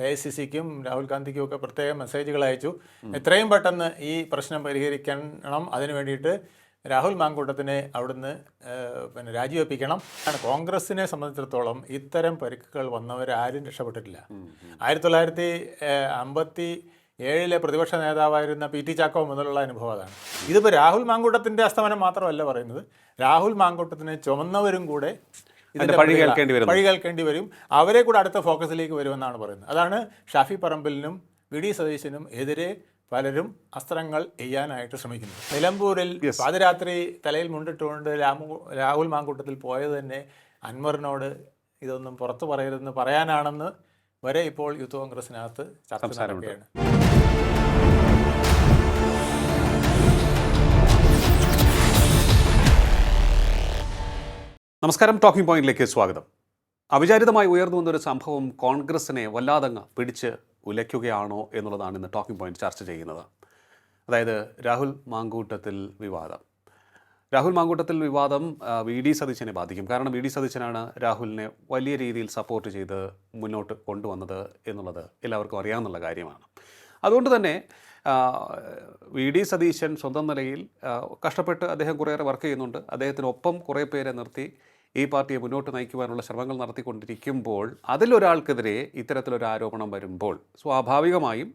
A I C സിക്കും രാഹുൽ ഗാന്ധിക്കും ഒക്കെ പ്രത്യേക മെസ്സേജുകൾ അയച്ചു. എത്രയും പെട്ടെന്ന് ഈ പ്രശ്നം പരിഹരിക്കണം. അതിനു വേണ്ടിയിട്ട് രാഹുൽ മാങ്കൂട്ടത്തിനെ അവിടുന്ന് പിന്നെ രാജിവെപ്പിക്കണം. ആണ് കോൺഗ്രസിനെ സംബന്ധിച്ചിടത്തോളം ഇത്തരം പരിക്കുകൾ വന്നവരാരും രക്ഷപ്പെട്ടിട്ടില്ല. ആയിരത്തി തൊള്ളായിരത്തി അമ്പത്തി ഏഴിലെ പ്രതിപക്ഷ നേതാവായിരുന്ന പി ടി ചാക്കോ മുതലുള്ള അനുഭവം അതാണ്. ഇതിപ്പോൾ രാഹുൽ മാങ്കൂട്ടത്തിന്റെ അസ്തമനം മാത്രമല്ല പറയുന്നത്. രാഹുൽ മാങ്കൂട്ടത്തിനെ ചുമന്നവരും കൂടെ ഇതിന്റെ പഴി കേൾക്കേണ്ടി. പഴി കേൾക്കേണ്ടി വരും. അവരെ കൂടെ അടുത്ത ഫോക്കസിലേക്ക് വരുമെന്നാണ് പറയുന്നത്. അതാണ് ഷാഫി പറമ്പിലിനും വി ഡി സതീശനും എതിരെ പലരും അസ്ത്രങ്ങൾ എയ്യാനായിട്ട് ശ്രമിക്കുന്നു നിലമ്പൂരിൽ പാതിരാത്രി തലയിൽ മുണ്ടിട്ടുകൊണ്ട് രാമു രാഹുൽ മാങ്കൂട്ടത്തിൽ പോയത് തന്നെ അൻവറിനോട് ഇതൊന്നും പുറത്തു പറയരുതെന്ന് പറയാനാണെന്ന് വരെ ഇപ്പോൾ യൂത്ത് കോൺഗ്രസിനകത്ത് ചർച്ച. നടക്കുകയാണ്. നമസ്കാരം ടോക്കിംഗ് പോയിന്റിലേക്ക് സ്വാഗതം. അവിചാരിതമായി ഉയർന്നു വന്നൊരു സംഭവം കോൺഗ്രസിനെ വല്ലാതങ്ങ് പിടിച്ച് ഉലയ്ക്കുകയാണോ എന്നുള്ളതാണ് ഇന്ന് ടോക്കിംഗ് പോയിന്റ് ചർച്ച ചെയ്യുന്നത്. അതായത് രാഹുൽ മാങ്കൂട്ടത്തിൽ വിവാദം. രാഹുൽ മാങ്കൂട്ടത്തിൽ വിവാദം വി ഡി സതീശനെ ബാധിക്കും. കാരണം വി ഡി സതീശനാണ് രാഹുലിനെ വലിയ രീതിയിൽ സപ്പോർട്ട് ചെയ്ത് മുന്നോട്ട് കൊണ്ടുവന്നത് എന്നുള്ളത് എല്ലാവർക്കും അറിയാവുന്ന കാര്യമാണ്. അതുകൊണ്ട് തന്നെ വി ഡി സതീശൻ സ്വന്തം നിലയിൽ കഷ്ടപ്പെട്ട് അദ്ദേഹം കുറേയേറെ വർക്ക് ചെയ്യുന്നുണ്ട്. അദ്ദേഹത്തിനൊപ്പം കുറേ പേരെ നിർത്തി. ഈ പാർട്ടിയെ മുന്നോട്ട് നയിക്കുവാനുള്ള ശ്രമങ്ങൾ നടത്തിക്കൊണ്ടിരിക്കുമ്പോൾ അതിലൊരാൾക്കെതിരെ ഇത്തരത്തിലൊരു ആരോപണം വരുമ്പോൾ സ്വാഭാവികമായും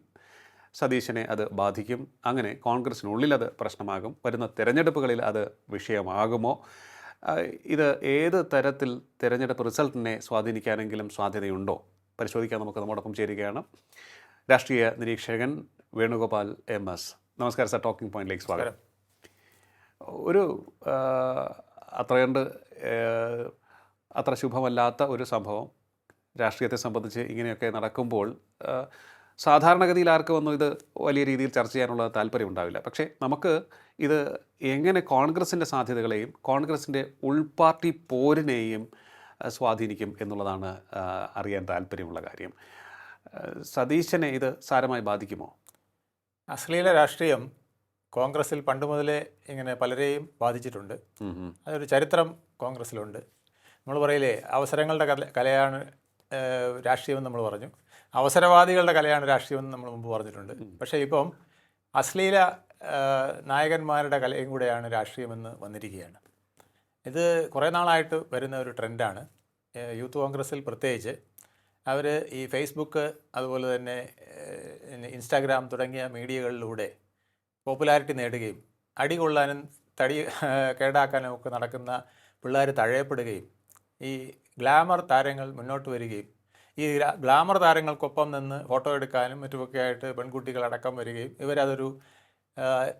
സതീശനെ അത് ബാധിക്കും. അങ്ങനെ കോൺഗ്രസിനുള്ളിൽ അത് പ്രശ്നമാകും. വരുന്ന തിരഞ്ഞെടുപ്പുകളിൽ അത് വിഷയമാകുമോ? ഇത് ഏത് തരത്തിൽ തിരഞ്ഞെടുപ്പ് റിസൾട്ടിനെ സ്വാധീനിക്കാനെങ്കിലും സാധ്യതയുണ്ടോ? പരിശോധിക്കാൻ നമുക്ക് നമ്മോടൊപ്പം ചേരുകയാണ് രാഷ്ട്രീയ നിരീക്ഷകൻ വേണുഗോപാൽ എം എസ്. നമസ്കാരം സർ. ടോക്കിംഗ് പോയിന്റിലേക്ക് സ്വാഗതം. ഒരു അത്രയുണ്ട് അത്ര ശുഭമല്ലാത്ത ഒരു സംഭവം രാഷ്ട്രീയത്തെ സംബന്ധിച്ച് ഇങ്ങനെയൊക്കെ നടക്കുമ്പോൾ സാധാരണഗതിയിൽ ആർക്കും ഒന്നും ഇത് വലിയ രീതിയിൽ ചർച്ച ചെയ്യാനുള്ള താല്പര്യം ഉണ്ടാവില്ല. പക്ഷേ നമുക്ക് ഇത് എങ്ങനെ കോൺഗ്രസിന്റെ സാധ്യതകളെയും കോൺഗ്രസിന്റെ ഉൾപാർട്ടി പോരിനെയും സ്വാധീനിക്കും എന്നുള്ളതാണ് അറിയാൻ താല്പര്യമുള്ള കാര്യം. സതീശനെ ഇത് സാരമായി ബാധിക്കുമോ? അശ്ലീല രാഷ്ട്രീയം കോൺഗ്രസിൽ പണ്ട് മുതലേ ഇങ്ങനെ പലരെയും ബാധിച്ചിട്ടുണ്ട്. അതൊരു ചരിത്രം കോൺഗ്രസ്സിലുണ്ട്. നമ്മൾ പറയില്ലേ അവസരങ്ങളുടെ കല കലയാണ് രാഷ്ട്രീയമെന്ന് നമ്മൾ പറഞ്ഞു. അവസരവാദികളുടെ കലയാണ് രാഷ്ട്രീയമെന്ന് നമ്മൾ മുമ്പ് പറഞ്ഞിട്ടുണ്ട്. പക്ഷേ ഇപ്പം അശ്ലീല നായകന്മാരുടെ കലയും കൂടെയാണ് രാഷ്ട്രീയമെന്ന് വന്നിരിക്കുകയാണ്. ഇത് കുറേ നാളായിട്ട് വരുന്ന ഒരു ട്രെൻഡാണ്. യൂത്ത് കോൺഗ്രസ്സിൽ പ്രത്യേകിച്ച് അവർ ഈ ഫേസ്ബുക്ക് അതുപോലെ തന്നെ ഇൻസ്റ്റാഗ്രാം തുടങ്ങിയ മീഡിയകളിലൂടെ പോപ്പുലാരിറ്റി നേടുകയും അടി കൊള്ളാനും തടി കേടാക്കാനും ഒക്കെ നടക്കുന്ന പിള്ളേർ തഴയപ്പെടുകയും ഈ ഗ്ലാമർ താരങ്ങൾ മുന്നോട്ട് വരികയും ഈ ഗ്ലാമർ താരങ്ങൾക്കൊപ്പം നിന്ന് ഫോട്ടോ എടുക്കാനും മറ്റുമൊക്കെ ആയിട്ട് പെൺകുട്ടികളടക്കം വരികയും ഇവരതൊരു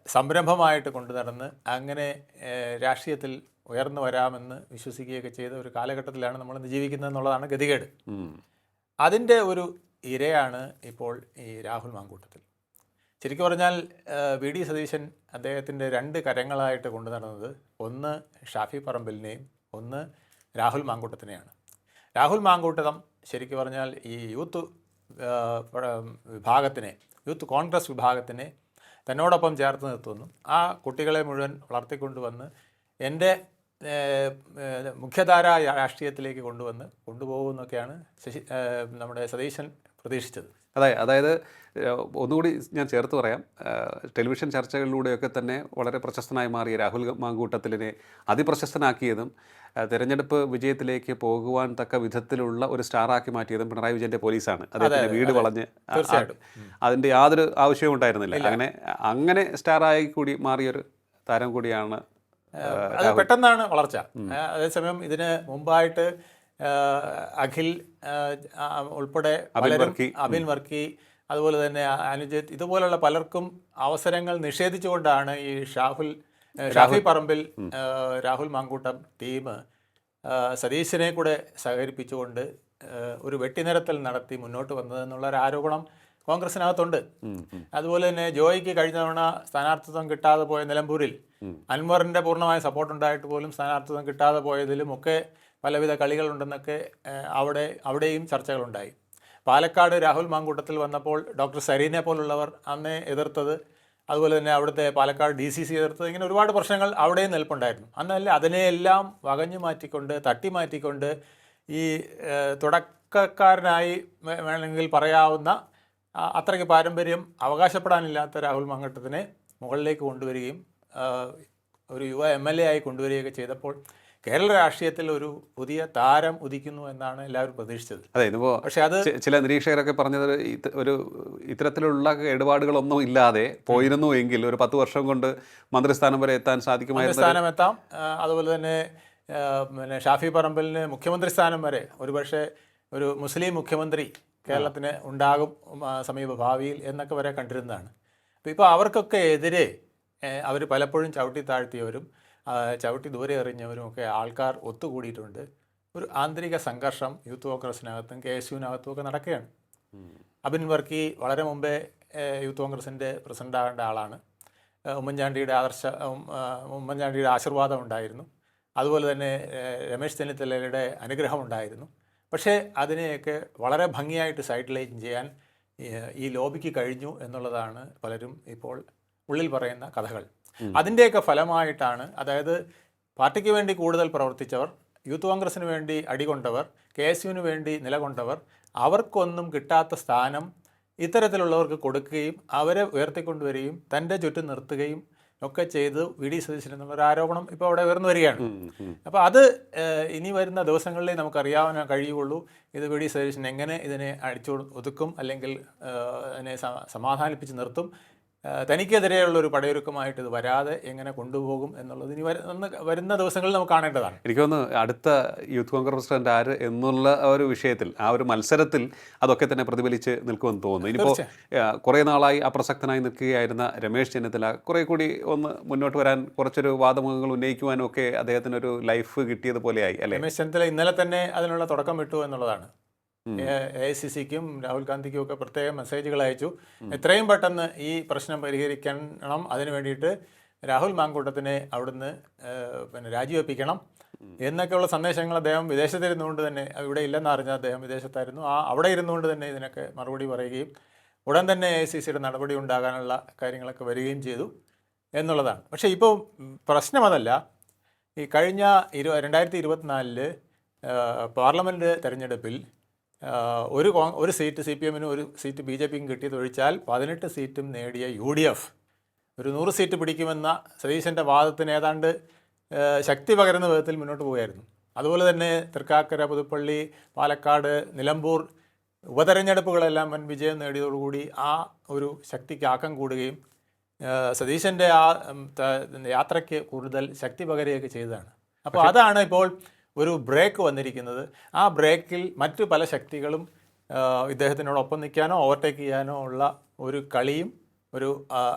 സംരംഭമായിട്ട് കൊണ്ടു നടന്ന് അങ്ങനെ രാഷ്ട്രീയത്തിൽ ഉയർന്നു വരാമെന്ന് വിശ്വസിക്കുകയൊക്കെ ചെയ്ത ഒരു കാലഘട്ടത്തിലാണ് നമ്മൾ ഇന്ന് ജീവിക്കുന്നത് എന്നുള്ളതാണ് ഗതികേട്. അതിന്റെ ഒരു ഇരയാണ് ഇപ്പോൾ ഈ രാഹുൽ മാങ്കൂട്ടത്തിൽ ശരിക്കും പറഞ്ഞാൽ വി. ഡി. സതീശൻ അദ്ദേഹത്തിന്റെ രണ്ട് കരങ്ങളായിട്ട് കൊണ്ടു നടന്നത് ഒന്ന് ഷാഫി പറമ്പലിനെയും ഒന്ന് രാഹുൽ മാങ്കൂട്ടത്തിനെയാണ്. രാഹുൽ മാങ്കൂട്ടം ശരിക്കും പറഞ്ഞാൽ ഈ യൂത്ത് വിഭാഗത്തിനെ യൂത്ത് കോൺഗ്രസ് വിഭാഗത്തിനെ തന്നോടൊപ്പം ചേർത്ത് നിർത്തുന്നു. ആ കുട്ടികളെ മുഴുവൻ വളർത്തിക്കൊണ്ടുവന്ന് എന്റെ മുഖ്യധാര രാഷ്ട്രീയത്തിലേക്ക് കൊണ്ടുവന്ന് കൊണ്ടുപോകുമെന്നൊക്കെയാണ് ശശി നമ്മുടെ സതീശൻ പ്രതീക്ഷിച്ചത്. അതെ അതായത് ഒന്നുകൂടി ഞാൻ ചേർത്ത് പറയാം. ടെലിവിഷൻ ചർച്ചകളിലൂടെയൊക്കെ തന്നെ വളരെ പ്രശസ്തനായി മാറിയ രാഹുൽ മാങ്കൂട്ടത്തിലിനെ അതിപ്രശസ്തനാക്കിയതും തിരഞ്ഞെടുപ്പ് വിജയത്തിലേക്ക് പോകുവാൻ തക്ക വിധത്തിലുള്ള ഒരു സ്റ്റാറാക്കി മാറ്റിയതും പിണറായി വിജയന്റെ പോലീസാണ്. അദ്ദേഹത്തിന്റെ വീട് വളഞ്ഞ് അതിന്റെ യാതൊരു ആവശ്യവും ഉണ്ടായിരുന്നില്ല. അങ്ങനെ അങ്ങനെ സ്റ്റാറായി കൂടി മാറിയൊരു താരം കൂടിയാണ് അത് പെട്ടെന്നാണ് വളർച്ച. അതേസമയം ഇതിന് മുമ്പായിട്ട് അഖിൽ ഉൾപ്പെടെ പലരും വർക്കി. അബിൻ വർക്കി അതുപോലെ തന്നെ അനുജിത്ത് ഇതുപോലുള്ള പലർക്കും അവസരങ്ങൾ നിഷേധിച്ചുകൊണ്ടാണ് ഈ ഷാഹുൽ ഷാഫി പറമ്പിൽ രാഹുൽ മാങ്കൂട്ടം ടീം സതീശനെ കൂടെ സഹകരിപ്പിച്ചുകൊണ്ട് ഒരു വെട്ടിനിരത്തൽ നടത്തി മുന്നോട്ട് വന്നതെന്നുള്ള ഒരു ആരോപണം കോൺഗ്രസിനകത്തുണ്ട്. അതുപോലെ തന്നെ ജോയിക്ക് കഴിഞ്ഞ തവണ സ്ഥാനാർത്ഥിത്വം കിട്ടാതെ പോയ നിലമ്പൂരിൽ അൻവറിന്റെ പൂർണമായ സപ്പോർട്ട് ഉണ്ടായിട്ട് പോലും സ്ഥാനാർത്ഥിത്വം കിട്ടാതെ പോയതിലും ഒക്കെ പലവിധ കളികളുണ്ടെന്നൊക്കെ അവിടെ അവിടെയും ചർച്ചകളുണ്ടായി. പാലക്കാട് രാഹുൽ മാങ്കൂട്ടത്തിൽ വന്നപ്പോൾ ഡോക്ടർ സരീനെ പോലുള്ളവർ അന്നേ എതിർത്തത് അതുപോലെ തന്നെ അവിടുത്തെ പാലക്കാട് ഡി സി സി എതിർത്തത് ഇങ്ങനെ ഒരുപാട് പ്രശ്നങ്ങൾ അവിടെയും നിൽപ്പുണ്ടായിരുന്നു. അന്നല്ല അതിനെയെല്ലാം വകഞ്ഞു മാറ്റിക്കൊണ്ട് തട്ടി മാറ്റിക്കൊണ്ട് ഈ തുടക്കക്കാരനായി വേണമെങ്കിൽ പറയാവുന്ന അത്രയ്ക്ക് പാരമ്പര്യം അവകാശപ്പെടാനില്ലാത്ത രാഹുൽ മാങ്കട്ടത്തിനെ മുകളിലേക്ക് കൊണ്ടുവരികയും ഒരു യുവ എം എൽ എ ആയി കൊണ്ടുവരികയൊക്കെ ചെയ്തപ്പോൾ കേരള രാഷ്ട്രീയത്തിൽ ഒരു പുതിയ താരം ഉദിക്കുന്നു എന്നാണ് എല്ലാവരും പ്രതീക്ഷിച്ചത്. അതെ ഇതിപ്പോൾ പക്ഷേ അത് ചില നിരീക്ഷകരൊക്കെ പറഞ്ഞത് ഒരു ഇത്തരത്തിലുള്ള കേടുപാടുകളൊന്നും ഇല്ലാതെ പോയിരുന്നു എങ്കിൽ ഒരു പത്ത് വർഷം കൊണ്ട് മന്ത്രിസ്ഥാനം വരെ എത്താൻ സാധിക്കുമായിരുന്നു സ്ഥാനം എത്താം. അതുപോലെ തന്നെ പിന്നെ ഷാഫി പറമ്പലിന് മുഖ്യമന്ത്രി സ്ഥാനം വരെ ഒരുപക്ഷെ ഒരു മുസ്ലിം മുഖ്യമന്ത്രി കേരളത്തിന് ഉണ്ടാകും സമീപ ഭാവിയിൽ എന്നൊക്കെ വരെ കണ്ടിരുന്നതാണ്. അപ്പോൾ ഇപ്പോൾ അവർക്കൊക്കെ എതിരെ അവർ പലപ്പോഴും ചവിട്ടി താഴ്ത്തിയവരും ചവിട്ടി ദൂരെ എറിഞ്ഞവരും ഒക്കെ ആൾക്കാർ ഒത്തുകൂടിയിട്ടുണ്ട്. ഒരു ആന്തരിക സംഘർഷം യൂത്ത് കോൺഗ്രസിനകത്തും കെ എസ് യുവിനകത്തും ഒക്കെ നടക്കുകയാണ്. അബിൻ വർക്കി വളരെ മുമ്പേ യൂത്ത് കോൺഗ്രസിന്റെ പ്രസിഡന്റ് ആകേണ്ട ആളാണ്. ഉമ്മൻചാണ്ടിയുടെ ആദർശ ഉമ്മൻചാണ്ടിയുടെ ആശീർവാദം ഉണ്ടായിരുന്നു. അതുപോലെ തന്നെ രമേശ് ചെന്നിത്തലയുടെ അനുഗ്രഹം ഉണ്ടായിരുന്നു. പക്ഷേ അതിനെയൊക്കെ വളരെ ഭംഗിയായിട്ട് സൈഡ് ലൈൻ ചെയ്യാൻ ഈ ലോബിക്ക് കഴിഞ്ഞു എന്നുള്ളതാണ് പലരും ഇപ്പോൾ ഉള്ളിൽ പറയുന്ന കഥകൾ. അതിന്റെയൊക്കെ ഫലമായിട്ടാണ് അതായത് പാർട്ടിക്ക് വേണ്ടി കൂടുതൽ പ്രവർത്തിച്ചവർ യൂത്ത് കോൺഗ്രസിന് വേണ്ടി അടികൊണ്ടവർ കെ എസ് യുവിന് വേണ്ടി നിലകൊണ്ടവർ അവർക്കൊന്നും കിട്ടാത്ത സ്ഥാനം ഇത്തരത്തിലുള്ളവർക്ക് കൊടുക്കുകയും അവരെ ഉയർത്തിക്കൊണ്ടുവരികയും തന്റെ ചുറ്റും നിർത്തുകയും ഒക്കെ ചെയ്ത് വി ഡി സതീശൻ എന്നുള്ളൊരു ആരോപണം ഇപ്പോൾ അവിടെ ഉയർന്നു വരികയാണ്. അപ്പോൾ അത് ഇനി വരുന്ന ദിവസങ്ങളിലേ നമുക്കറിയാവുന്ന കഴിയുള്ളൂ ഇത് വി ഡി സതീശൻ എങ്ങനെ ഇതിനെ അടിച്ചു ഒതുക്കും അല്ലെങ്കിൽ അതിനെ സമാധാനിപ്പിച്ച് നിർത്തും തനിക്കെതിരെയുള്ള ഒരു പടയൊരുക്കമായിട്ട് ഇത് വരാതെ എങ്ങനെ കൊണ്ടുപോകും എന്നുള്ളത് ഇനി വരുന്ന വരുന്ന ദിവസങ്ങളിൽ നമുക്ക് കാണേണ്ടതാണ്. എനിക്ക് തോന്നുന്നു അടുത്ത യൂത്ത് കോൺഗ്രസ് പ്രസിഡന്റ് ആര് എന്നുള്ള ആ ഒരു വിഷയത്തിൽ ആ ഒരു മത്സരത്തിൽ അതൊക്കെ തന്നെ പ്രതിഫലിച്ച് നിൽക്കുമെന്ന് തോന്നുന്നു. ഇനിയിപ്പോൾ കുറേ നാളായി അപ്രസക്തനായി നിൽക്കുകയായിരുന്ന രമേശ് ചെന്നിത്തല കുറേ കൂടി ഒന്ന് മുന്നോട്ട് വരാൻ കുറച്ചൊരു വാദമുഖങ്ങൾ ഉന്നയിക്കുവാനും ഒക്കെ അദ്ദേഹത്തിന് ഒരു ലൈഫ് കിട്ടിയതുപോലെയായി അല്ലേ? രമേശ് ചെന്നിത്തല ഇന്നലെ തന്നെ അതിനുള്ള തുടക്കം വിട്ടു എന്നുള്ളതാണ്. എ ഐ സി സിക്കും രാഹുൽ ഗാന്ധിക്കും ഒക്കെ പ്രത്യേക മെസ്സേജുകൾ അയച്ചു. എത്രയും പെട്ടെന്ന് ഈ പ്രശ്നം പരിഹരിക്കണം. അതിനു വേണ്ടിയിട്ട് രാഹുൽ മാങ്കൂട്ടത്തിനെ അവിടുന്ന് പിന്നെ രാജിവെപ്പിക്കണം എന്നൊക്കെയുള്ള സന്ദേശങ്ങൾ അദ്ദേഹം വിദേശത്തിരുന്നുകൊണ്ട് തന്നെ ഇവിടെ ഇല്ലെന്ന് അറിഞ്ഞ അദ്ദേഹം വിദേശത്തായിരുന്നു. ആ അവിടെ ഇരുന്നുകൊണ്ട് തന്നെ ഇതിനൊക്കെ മറുപടി പറയുകയും ഉടൻ തന്നെ എ സി സിയുടെ നടപടി ഉണ്ടാകാനുള്ള കാര്യങ്ങളൊക്കെ വരികയും ചെയ്തു എന്നുള്ളതാണ്. പക്ഷേ ഇപ്പോൾ പ്രശ്നം അതല്ല. ഈ കഴിഞ്ഞ ഇരു രണ്ടായിരത്തി ഇരുപത്തിനാലിൽ പാർലമെന്റ് തെരഞ്ഞെടുപ്പിൽ ഒരു കോ- ഒരു സീറ്റ് സി പി എമ്മിനും ഒരു സീറ്റ് ബി ജെ പിക്കും കിട്ടിയതൊഴിച്ചാൽ പതിനെട്ട് സീറ്റും നേടിയ യു ഡി എഫ്. ഒരു നൂറ് സീറ്റ് പിടിക്കുമെന്ന സതീശന്റെ വാദത്തിന് ഏതാണ്ട് ശക്തി പകരുന്ന വിധത്തിൽ മുന്നോട്ട് പോവുകയായിരുന്നു. അതുപോലെ തന്നെ തൃക്കാക്കര പുതുപ്പള്ളി പാലക്കാട് നിലമ്പൂർ ഉപതെരഞ്ഞെടുപ്പുകളെല്ലാം വൻ വിജയം നേടിയതോടുകൂടി ആ ഒരു ശക്തിക്ക് ആക്കം കൂടുകയും സതീശന്റെ ആ യാത്രയ്ക്ക് കൂടുതൽ ശക്തി പകരുകയൊക്കെ ചെയ്തതാണ്. അപ്പോൾ അതാണ് ഇപ്പോൾ ഒരു ബ്രേക്ക് വന്നിരിക്കുന്നത്. ആ ബ്രേക്കിൽ മറ്റു പല ശക്തികളും ഇദ്ദേഹത്തിനോടൊപ്പം നിൽക്കാനോ ഓവർടേക്ക് ചെയ്യാനോ ഉള്ള ഒരു കളിയും ഒരു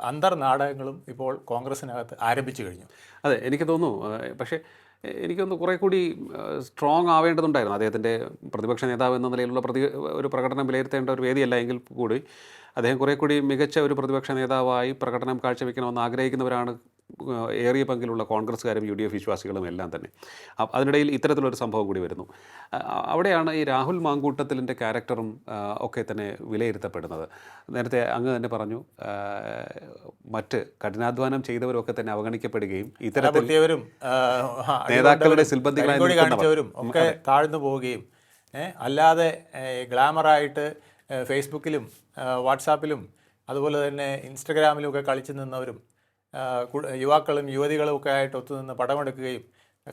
അന്തർനാടകങ്ങളും ഇപ്പോൾ കോൺഗ്രസിനകത്ത് ആരംഭിച്ചു കഴിഞ്ഞു. അതെ എനിക്ക് തോന്നുന്നു പക്ഷേ എനിക്കൊന്ന് കുറേ കൂടി സ്ട്രോങ് ആവേണ്ടതുണ്ടായിരുന്നു. അദ്ദേഹത്തിന്റെ പ്രതിപക്ഷ നേതാവ് എന്ന നിലയിലുള്ള പ്രതി ഒരു പ്രകടനം വിലയിരുത്തേണ്ട ഒരു വേദിയല്ല എങ്കിൽ കൂടി അദ്ദേഹം കുറേ കൂടി മികച്ച ഒരു പ്രതിപക്ഷ നേതാവായി പ്രകടനം കാഴ്ചവെക്കണമെന്ന് ആഗ്രഹിക്കുന്നവരാണ് ഏറിയ പങ്കിലുള്ള കോൺഗ്രസ്സുകാരും യു ഡി എഫ് വിശ്വാസികളും എല്ലാം തന്നെ. അതിനിടയിൽ ഇത്തരത്തിലൊരു സംഭവം കൂടി വരുന്നു. അവിടെയാണ് ഈ രാഹുൽ മാങ്കൂട്ടത്തിലിന്റെ ക്യാരക്ടറും ഒക്കെ തന്നെ വിലയിരുത്തപ്പെടുന്നത്. നേരത്തെ അങ്ങ് തന്നെ പറഞ്ഞു മറ്റ് കഠിനാധ്വാനം ചെയ്തവരൊക്കെ തന്നെ അവഗണിക്കപ്പെടുകയും ഇത്തരത്തിൽ ആ, നേതാക്കളുടെ സിൽബന്ധികളായി കാണിച്ചവരും ഒക്കെ താഴ്ന്നു പോവുകയും അല്ലാതെ ഗ്ലാമറായിട്ട് ഫേസ്ബുക്കിലും വാട്സാപ്പിലും അതുപോലെ തന്നെ ഇൻസ്റ്റഗ്രാമിലും ഒക്കെ കളിച്ചു നിന്നവരും യുവാക്കളും യുവതികളും ഒക്കെ ആയിട്ട് ഒത്തുനിന്ന് പടമെടുക്കുകയും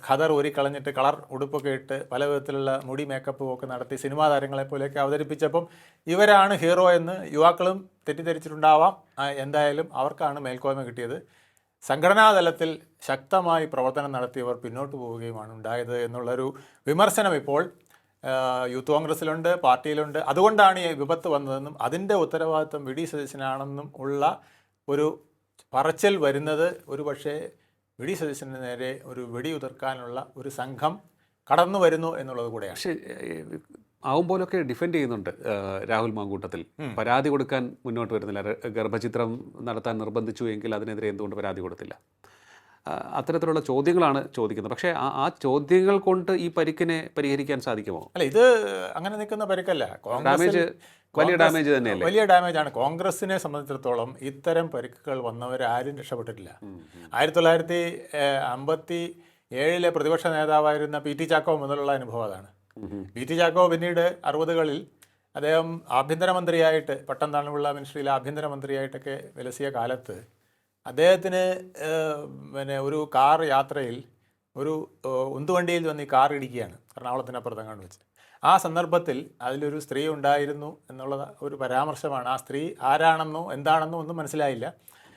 ഖദർ ഊരിക്കളഞ്ഞിട്ട് കളർ ഉടുപ്പൊക്കെ ഇട്ട് പല വിധത്തിലുള്ള മുടി മേക്കപ്പും ഒക്കെ നടത്തി സിനിമാ താരങ്ങളെ പോലെയൊക്കെ അവതരിപ്പിച്ചപ്പം ഇവരാണ് ഹീറോ എന്ന് യുവാക്കളും തെറ്റിദ്ധരിച്ചിട്ടുണ്ടാവാം. എന്തായാലും അവർക്കാണ് മേൽക്കോയ്മ കിട്ടിയത്. സംഘടനാ തലത്തിൽ ശക്തമായി പ്രവർത്തനം നടത്തിയവർ പിന്നോട്ട് പോവുകയുമാണ് ഉണ്ടായത് എന്നുള്ളൊരു വിമർശനം ഇപ്പോൾ യൂത്ത് കോൺഗ്രസിലുണ്ട് പാർട്ടിയിലുണ്ട്. അതുകൊണ്ടാണ് ഈ വിപത്ത് വന്നതെന്നും അതിന്റെ ഉത്തരവാദിത്വം വി ഡി സതീശനാണെന്നും ഉള്ള ഒരു പറച്ചൽ വരുന്നത് ഒരു പക്ഷേ വെടി സതീശന് നേരെ ഒരു വെടിയുതിർക്കാനുള്ള ഒരു സംഘം കടന്നു വരുന്നു എന്നുള്ളത് കൂടെയാണ്. പക്ഷേ ആവും പോലൊക്കെ ഡിഫെൻഡ് ചെയ്യുന്നുണ്ട് രാഹുൽ മാങ്കൂട്ടത്തിൽ. പരാതി കൊടുക്കാൻ മുന്നോട്ട് വരുന്നില്ല. ഗർഭചിത്രം നടത്താൻ നിർബന്ധിച്ചു എങ്കിൽ അതിനെതിരെ എന്തുകൊണ്ട് പരാതി കൊടുത്തില്ല? അത്തരത്തിലുള്ള ചോദ്യങ്ങളാണ് ചോദിക്കുന്നത്. പക്ഷേ ആ ചോദ്യങ്ങൾ കൊണ്ട് ഈ പരിക്കിനെ പരിഹരിക്കാൻ സാധിക്കുമോ? അല്ല ഇത് അങ്ങനെ നിൽക്കുന്ന പരിക്കല്ല. ഡാമേജ് വലിയ ഡാമേജ് തന്നെയല്ലേ? വലിയ ഡാമേജ് ആണ് കോൺഗ്രസിനെ സംബന്ധിച്ചിടത്തോളം ഇത്തരം പരിക്കുകൾ വന്നവരാരും രക്ഷപ്പെട്ടിട്ടില്ല. ആയിരത്തി തൊള്ളായിരത്തി അമ്പത്തി ഏഴിലെ പ്രതിപക്ഷ നേതാവായിരുന്ന പി ടി ചാക്കോ മുതലുള്ള അനുഭവം അതാണ്. പി ടി ചാക്കോ പിന്നീട് അറുപതുകളിൽ അദ്ദേഹം ആഭ്യന്തരമന്ത്രിയായിട്ട് പട്ടം താണുള്ള മിനിസ്ട്രിയിലെ ആഭ്യന്തരമന്ത്രിയായിട്ടൊക്കെ വിലസിയ കാലത്ത് അദ്ദേഹത്തിന് പിന്നെ ഒരു കാർ യാത്രയിൽ ഒരു ഉന്തുവണ്ടിയിൽ വന്ന് ഈ കാർ ഇടിക്കുകയാണ് എറണാകുളത്തിനപ്പുറത്ത് അങ്ങോട്ട് വെച്ച്. ആ സന്ദർഭത്തിൽ അതിലൊരു സ്ത്രീ ഉണ്ടായിരുന്നു എന്നുള്ള ഒരു പരാമർശമാണ്. ആ സ്ത്രീ ആരാണെന്നോ എന്താണെന്നോ ഒന്നും മനസ്സിലായില്ല.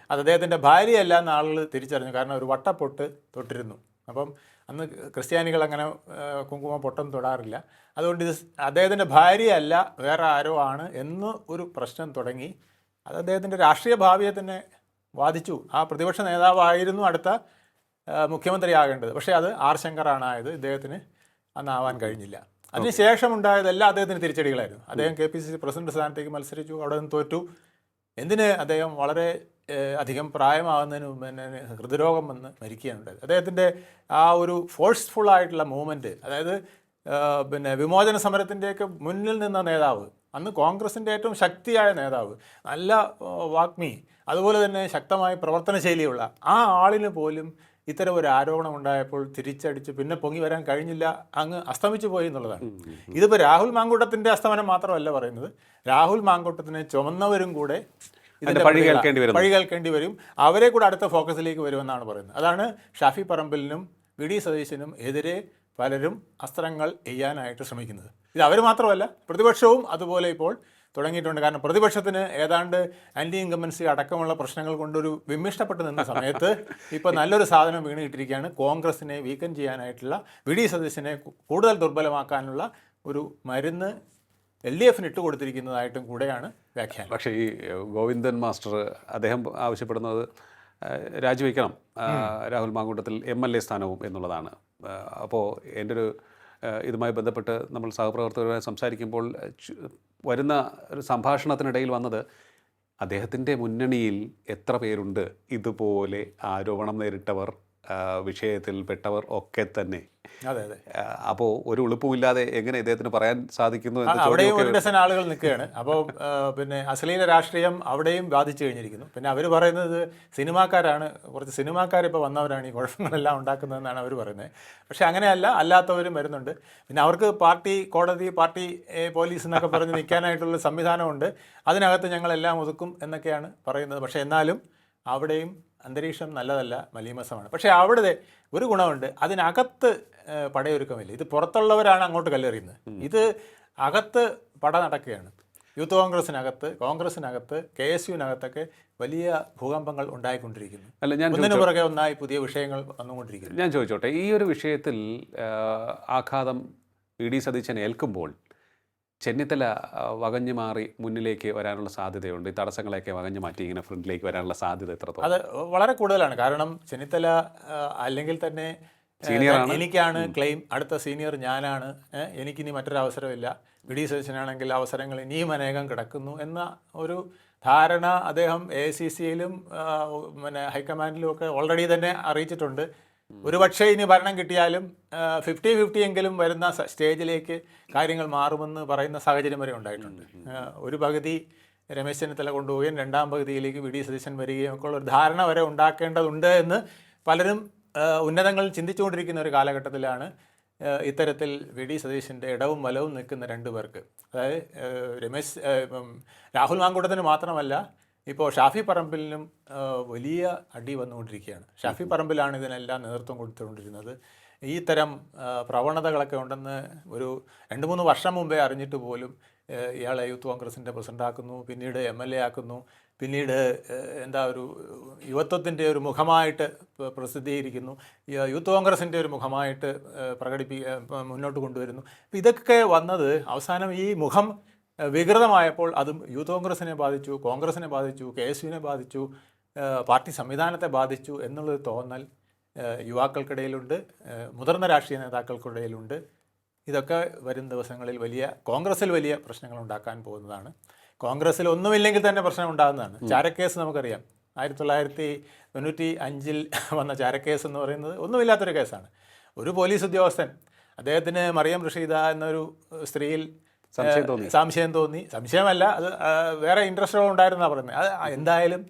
അത് അദ്ദേഹത്തിന്റെ ഭാര്യയല്ല എന്ന് ആളുകൾ തിരിച്ചറിഞ്ഞു. കാരണം ഒരു വട്ടപ്പൊട്ട് തൊട്ടിരുന്നു. അപ്പം അന്ന് ക്രിസ്ത്യാനികൾ അങ്ങനെ കുങ്കുമ പൊട്ടൊന്നും തൊടാറില്ല. അതുകൊണ്ട് ഇത് അദ്ദേഹത്തിന്റെ ഭാര്യയല്ല വേറെ ആരോ ആണ് എന്ന് ഒരു പ്രശ്നം തുടങ്ങി. അത് അദ്ദേഹത്തിന്റെ രാഷ്ട്രീയ ഭാവിയെ തന്നെ ബാധിച്ചു ആ പ്രതിപക്ഷ നേതാവായിരുന്നു അടുത്ത മുഖ്യമന്ത്രിയാകേണ്ടത്. പക്ഷേ അത് ആർ ശങ്കറാണ് ആയത് ഇദ്ദേഹത്തിന് അന്ന് ആവാൻ കഴിഞ്ഞില്ല. അതിനുശേഷം ഉണ്ടായതെല്ലാം അദ്ദേഹത്തിന് തിരിച്ചടികളായിരുന്നു. അദ്ദേഹം K P C C president സ്ഥാനത്തേക്ക് മത്സരിച്ചു അവിടെ നിന്ന് തോറ്റു. എന്തിന് അദ്ദേഹം വളരെ അധികം പ്രായമാകുന്നതിന് മുമ്പ് തന്നെ ഹൃദ്രോഗം വന്ന് മരിക്കുകയാണുണ്ടായത് അദ്ദേഹത്തിന്റെ ആ ഒരു ഫോഴ്സ്ഫുൾ ആയിട്ടുള്ള മൂവ്മെന്റ് അതായത് പിന്നെ വിമോചന സമരത്തിന്റെയൊക്കെ മുന്നിൽ നിന്ന നേതാവ് അന്ന് കോൺഗ്രസിന്റെ ഏറ്റവും ശക്തിയായ നേതാവ് നല്ല വാഗ്മി അതുപോലെ തന്നെ ശക്തമായ പ്രവർത്തനശൈലിയുള്ള ആ ആളിന് പോലും ഇത്തരം ഒരു ആരോപണം ഉണ്ടായപ്പോൾ തിരിച്ചടിച്ച് പിന്നെ പൊങ്ങി വരാൻ കഴിഞ്ഞില്ല അങ്ങ് അസ്തമിച്ചു പോയി എന്നുള്ളതാണ്. ഇതിപ്പോൾ രാഹുൽ മാങ്കൂട്ടത്തിന്റെ അസ്തമനം മാത്രമല്ല പറയുന്നത്. രാഹുൽ മാങ്കൂട്ടത്തിനെ ചുമന്നവരും കൂടെ. പഴി കേൾക്കേണ്ടി വരും. അവരെ കൂടെ അടുത്ത ഫോക്കസിലേക്ക് വരുമെന്നാണ് പറയുന്നത്. അതാണ് ഷാഫി പറമ്പിലിനും വി ഡി സതീശനും എതിരെ പലരും അസ്ത്രങ്ങൾ എയ്യാനായിട്ട് ശ്രമിക്കുന്നത്. ഇത് അവർ മാത്രമല്ല പ്രതിപക്ഷവും അതുപോലെ ഇപ്പോൾ തുടങ്ങിയിട്ടുണ്ട്. കാരണം പ്രതിപക്ഷത്തിന് ഏതാണ്ട് ആന്റി ഇൻകമ്പൻസി അടക്കമുള്ള പ്രശ്നങ്ങൾ കൊണ്ടൊരു വിമിഷ്ടപ്പെട്ട് നിന്ന സമയത്ത് ഇപ്പോൾ നല്ലൊരു സാധനം വീണിട്ടിരിക്കുകയാണ്. കോൺഗ്രസിനെ വീക്കം ചെയ്യാനായിട്ടുള്ള വി ഡി സദസ്സിനെ കൂടുതൽ ദുർബലമാക്കാനുള്ള ഒരു മരുന്ന് എൽ ഡി എഫിന് ഇട്ട് കൊടുത്തിരിക്കുന്നതായിട്ടും കൂടെയാണ് വ്യാഖ്യാനം. പക്ഷേ ഈ ഗോവിന്ദൻ മാസ്റ്റർ അദ്ദേഹം ആവശ്യപ്പെടുന്നത് രാജിവെക്കണം. Rahul Mamkootathil M L A സ്ഥാനവും എന്നുള്ളതാണ്. അപ്പോൾ എന്റെ ഒരു ഇതുമായി ബന്ധപ്പെട്ട് നമ്മൾ സഹപ്രവർത്തകരുമായി സംസാരിക്കുമ്പോൾ വരുന്ന ഒരു സംഭാഷണത്തിനിടയിൽ വന്നത് അദ്ദേഹത്തിന്റെ മുന്നണിയിൽ എത്ര പേരുണ്ട്? ഇതുപോലെ ആരോപണം നേരിട്ടവർ വിഷയത്തിൽപ്പെട്ടവർ ഒക്കെ തന്നെ. അപ്പോൾ ഒരു ഉളുപ്പുമില്ലാതെ എങ്ങനെ ഇദ്ദേഹത്തിന് പറയാൻ സാധിക്കുന്നു എന്ന അവിടെയും ഒരു ഡസൻ ആളുകൾ നിൽക്കുകയാണ്. അപ്പോൾ പിന്നെ അശ്ലീല രാഷ്ട്രീയം അവിടെയും ബാധിച്ചു കഴിഞ്ഞിരിക്കുന്നു. പിന്നെ അവർ പറയുന്നത് സിനിമാക്കാരാണ്. കുറച്ച് സിനിമാക്കാർ ഇപ്പോൾ വന്നവരാണ് ഈ കുഴപ്പങ്ങളെല്ലാം ഉണ്ടാക്കുന്നതെന്നാണ് അവർ പറയുന്നത്. പക്ഷേ അങ്ങനെയല്ല അല്ലാത്തവരും വരുന്നുണ്ട്. പിന്നെ അവർക്ക് പാർട്ടി കോടതി പാർട്ടി പോലീസ് എന്നൊക്കെ പറഞ്ഞ് നിൽക്കാനായിട്ടുള്ള സംവിധാനമുണ്ട്. അതിനകത്ത് ഞങ്ങളെല്ലാം ഒതുക്കും എന്നൊക്കെയാണ് പറയുന്നത്. പക്ഷേ എന്നാലും അവിടെയും അന്തരീക്ഷം നല്ലതല്ല മലീമസമാണ്. പക്ഷേ അവിടെ ഒരു ഗുണമുണ്ട് അതിനകത്ത് പടയൊരുക്കമില്ല. ഇത് പുറത്തുള്ളവരാണ് അങ്ങോട്ട് കല്ലെറിയുന്നത്. ഇത് അകത്ത് പട നടക്കുകയാണ്. യൂത്ത് കോൺഗ്രസിനകത്ത് കോൺഗ്രസിനകത്ത് കെ എസ് യുവിനകത്തൊക്കെ വലിയ ഭൂകമ്പങ്ങൾ ഉണ്ടായിക്കൊണ്ടിരിക്കുന്നു. അല്ല ഞാൻ ഒന്നിനു പുറകെ ഒന്നായി പുതിയ വിഷയങ്ങൾ വന്നുകൊണ്ടിരിക്കുന്നു. ഞാൻ ചോദിച്ചോട്ടെ ഈ ഒരു വിഷയത്തിൽ ആഘാതം ഇ ഡി സതീശൻ ഏൽക്കുമ്പോൾ ചെന്നിത്തല വകഞ്ഞു മാറി മുന്നിലേക്ക് വരാനുള്ള സാധ്യതയുണ്ട്. ഈ തടസ്സങ്ങളെയൊക്കെ വകഞ്ഞു മാറ്റി ഇങ്ങനെ ഫ്രണ്ടിലേക്ക് വരാനുള്ള സാധ്യത എത്രത്തോളം? അത് വളരെ കൂടുതലാണ്. കാരണം ചെന്നിത്തല അല്ലെങ്കിൽ തന്നെ സീനിയറാണ്. എനിക്കാണ് ക്ലെയിം അടുത്ത സീനിയർ ഞാനാണ്. എനിക്കിനി മറ്റൊരു അവസരമില്ല വി ഡി സതീശനാണെങ്കിൽ അവസരങ്ങൾ ഇനിയും അനേകം കിടക്കുന്നു എന്ന ഒരു ധാരണ അദ്ദേഹം എ സി സിയിലും പിന്നെ ഹൈക്കമാൻഡിലും ഒക്കെ ഓൾറെഡി തന്നെ അറിയിച്ചിട്ടുണ്ട്. ഒരുപക്ഷെ ഇനി ഭരണം കിട്ടിയാലും ഫിഫ്റ്റി ഫിഫ്റ്റി എങ്കിലും വരുന്ന സ്റ്റേജിലേക്ക് കാര്യങ്ങൾ മാറുമെന്ന് പറയുന്ന സാഹചര്യം വരെ ഉണ്ടായിട്ടുണ്ട്. ഒരു പകുതി രമേശ് ചെന്നിത്തല കൊണ്ടുപോവുകയും രണ്ടാം പകുതിയിലേക്ക് വി ഡി സതീശൻ വരികയും ഒക്കെ ഉള്ള ഒരു ധാരണ വരെ ഉണ്ടാക്കേണ്ടതുണ്ട് എന്ന് പലരും ഉന്നതങ്ങളിൽ ചിന്തിച്ചുകൊണ്ടിരിക്കുന്ന ഒരു കാലഘട്ടത്തിലാണ് ഇത്തരത്തിൽ വി ഡി സതീശന്റെ ഇടവും വലവും നിൽക്കുന്ന രണ്ടു പേർക്ക് അതായത് രമേശ് രാഹുൽ മാങ്കൂട്ടത്തിന് മാത്രമല്ല ഇപ്പോൾ ഷാഫി പറമ്പിലിനും വലിയ അടി വന്നുകൊണ്ടിരിക്കുകയാണ്. ഷാഫി പറമ്പിലാണ് ഇതിനെല്ലാം നേതൃത്വം കൊടുത്തുകൊണ്ടിരുന്നത്. ഈ തരം പ്രവണതകളൊക്കെ ഉണ്ടെന്ന് ഒരു രണ്ട് മൂന്ന് വർഷം മുമ്പേ അറിഞ്ഞിട്ട് പോലും ഇയാളെ യൂത്ത് കോൺഗ്രസിന്റെ പ്രസിഡന്റാക്കുന്നു പിന്നീട് എം എൽ എ ആക്കുന്നു പിന്നീട് എന്താ ഒരു യുവത്വത്തിന്റെ ഒരു മുഖമായിട്ട് പ്ര- പ്രസിദ്ധീകരിക്കുന്നു യൂത്ത് കോൺഗ്രസിന്റെ ഒരു മുഖമായിട്ട് പ്രകടിപ്പി മുന്നോട്ട് കൊണ്ടുവരുന്നു. ഇതൊക്കെ വന്നത് അവസാനം ഈ മുഖം വികൃതമായപ്പോൾ അതും യൂത്ത് കോൺഗ്രസിനെ ബാധിച്ചു കോൺഗ്രസിനെ ബാധിച്ചു കെ എസ് യുവിനെ ബാധിച്ചു പാർട്ടി സംവിധാനത്തെ ബാധിച്ചു എന്നുള്ളൊരു തോന്നൽ യുവാക്കൾക്കിടയിലുണ്ട് മുതിർന്ന രാഷ്ട്രീയ നേതാക്കൾക്കിടയിലുണ്ട്. ഇതൊക്കെ വരും ദിവസങ്ങളിൽ വലിയ കോൺഗ്രസിൽ വലിയ പ്രശ്നങ്ങൾ ഉണ്ടാക്കാൻ പോകുന്നതാണ്. കോൺഗ്രസ്സിൽ ഒന്നുമില്ലെങ്കിൽ തന്നെ പ്രശ്നം ഉണ്ടാകുന്നതാണ്. ചാരക്കേസ് നമുക്കറിയാം. ആയിരത്തി തൊള്ളായിരത്തി തൊണ്ണൂറ്റി അഞ്ചിൽ വന്ന ചാരക്കേസ് എന്ന് പറയുന്നത് ഒന്നുമില്ലാത്തൊരു കേസാണ്. ഒരു പോലീസ് ഉദ്യോഗസ്ഥൻ അദ്ദേഹത്തിന് മറിയം റഷീദ എന്നൊരു സ്ത്രീയിൽ സംശയം തോന്നി. സംശയം തോന്നി. സംശയമല്ല അത് വേറെ ഇൻട്രസ്റ്റുകൾ ഉണ്ടായിരുന്നാണ് പറയുന്നത് അത് എന്തായാലും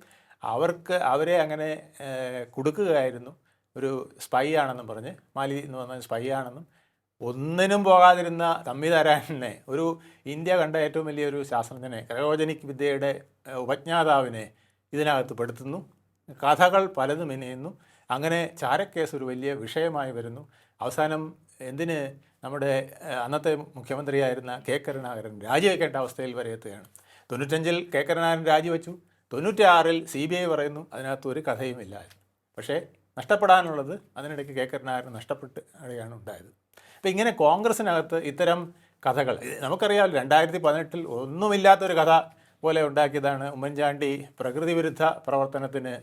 അവർക്ക് അവരെ അങ്ങനെ കൊടുക്കുകയായിരുന്നു. ഒരു സ്പൈ ആണെന്നും പറഞ്ഞ് മാലി എന്ന് പറഞ്ഞ സ്പൈ ആണെന്നും. ഒന്നിനും പോകാതിരുന്ന തമ്മിതരാനെ ഒരു ഇന്ത്യ കണ്ട ഏറ്റവും വലിയൊരു ശാസ്ത്രജ്ഞനെ ക്രയോജനിക് വിദ്യയുടെ ഉപജ്ഞാതാവിനെ ഇതിനകത്ത് പെടുത്തുന്നു. കഥകൾ പലതും ഇനിയുന്നു. അങ്ങനെ ചാരക്കേസ് ഒരു വലിയ വിഷയമായി വരുന്നു. അവസാനം എന്തിന് നമ്മുടെ അന്നത്തെ മുഖ്യമന്ത്രിയായിരുന്ന കെ കരുണാകരൻ രാജിവെക്കേണ്ട അവസ്ഥയിൽ വരെ എത്തുകയാണ്. തൊണ്ണൂറ്റഞ്ചിൽ കെ കരുണാകരൻ രാജിവെച്ചു. തൊണ്ണൂറ്റിയാറിൽ സി ബി ഐ പറയുന്നു അതിനകത്ത് ഒരു കഥയും ഇല്ല പക്ഷേ നഷ്ടപ്പെടാനുള്ളത് അതിനിടയ്ക്ക് കെ കരുണാകരൻ നഷ്ടപ്പെട്ട് അവിടെയാണ് ഉണ്ടായത്. അപ്പോൾ ഇങ്ങനെ കോൺഗ്രസിനകത്ത് ഇത്തരം കഥകൾ നമുക്കറിയാം രണ്ടായിരത്തി പതിനെട്ടിൽ ഒന്നുമില്ലാത്തൊരു കഥ പോലെ ഉണ്ടാക്കിയതാണ് ഉമ്മൻചാണ്ടി പ്രകൃതി വിരുദ്ധ പ്രവർത്തനത്തിന്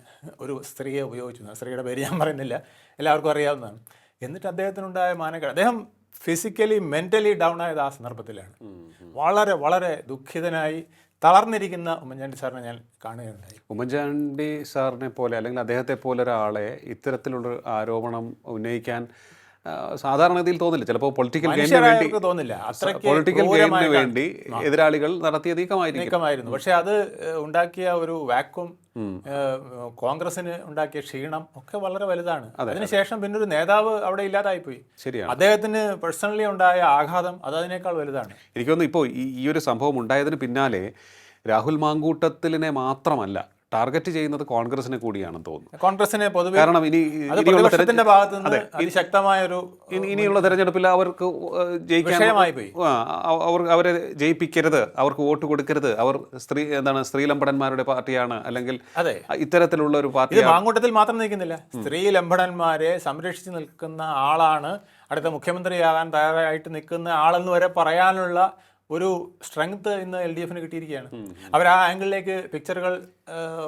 ഒരു സ്ത്രീയെ ഉപയോഗിച്ചു സ്ത്രീയുടെ പേര് ഞാൻ പറയുന്നില്ല എല്ലാവർക്കും അറിയാവുന്നതാണ്. എന്നിട്ട് അദ്ദേഹത്തിനുണ്ടായ മാനക്കേട് അദ്ദേഹം ഫിസിക്കലി മെന്റലി ഡൗൺ ആയത് ആ സന്ദർഭത്തിലാണ്. വളരെ വളരെ ദുഃഖിതനായി തളർന്നിരിക്കുന്ന ഉമ്മൻചാണ്ടി സാറിനെ ഞാൻ കാണുകയുണ്ടായി. ഉമ്മൻചാണ്ടി സാറിനെ പോലെ അല്ലെങ്കിൽ അദ്ദേഹത്തെ പോലെ ഒരാളെ ഇത്തരത്തിലുള്ള ആരോപണം ഉന്നയിക്കാൻ സാധാരണഗതിയിൽ തോന്നില്ല. ചിലപ്പോൾ പൊളിറ്റിക്കൽ ഗെയിമിന് വേണ്ടി തോന്നില്ല. പൊളിറ്റിക്കൽ ഗെയിമിന് വേണ്ടി എതിരാളികൾ നടത്തിയ നീക്കമായിരുന്നു. പക്ഷെ അത് ഉണ്ടാക്കിയ ഒരു വാക്വം കോൺഗ്രസിന് ഉണ്ടാക്കിയ ക്ഷീണം ഒക്കെ വളരെ വലുതാണ്. അതിനുശേഷം പിന്നെ ഒരു നേതാവ് അവിടെ ഇല്ലാതായിപ്പോയി. ശരിയാണ്. അദ്ദേഹത്തിന് പേഴ്സണലി ഉണ്ടായ ആഘാതം അത് അതിനേക്കാൾ വലുതാണ്. എനിക്ക് തോന്നുന്നു ഇപ്പോൾ ഈ ഈ ഒരു സംഭവം ഉണ്ടായതിന് പിന്നാലെ രാഹുൽ മാങ്കൂട്ടത്തിലിനെ മാത്രമല്ല ടാർഗറ്റ് ചെയ്യുന്നത് കോൺഗ്രസിനെ കൂടിയാണെന്ന് തോന്നുന്നു. കോൺഗ്രസിനെ പൊതുവെ കാരണം ഇനി ഇനിയുള്ള ഭാഗത്ത് നിന്ന് അതിശക്തമായ ഒരു ഇനിയുള്ള തെരഞ്ഞെടുപ്പിൽ അവർക്ക് ജയിക്കാൻ അവർ അവരെ ജയിപ്പിക്കരുത് അവർക്ക് വോട്ട് കൊടുക്കരുത്. അവർ സ്ത്രീ എന്താണ് സ്ത്രീലമ്പടന്മാരുടെ പാർട്ടിയാണ് അല്ലെങ്കിൽ അതെ. ഇത്തരത്തിലുള്ള ഒരു പാർട്ടി മാങ്കൂട്ടത്തിൽ മാത്രം നിൽക്കുന്നില്ല. സ്ത്രീ ലംബടന്മാരെ സംരക്ഷിച്ച് നിൽക്കുന്ന ആളാണ് അടുത്ത മുഖ്യമന്ത്രിയാകാൻ തയ്യാറായിട്ട് നിൽക്കുന്ന ആളെന്ന് വരെ പറയാനുള്ള ഒരു സ്ട്രെങ്ത് ഇന്ന് എൽ ഡി എഫിന് കിട്ടിയിരിക്കുകയാണ്. അവർ ആ ആംഗിളിലേക്ക് പിക്ചറുകൾ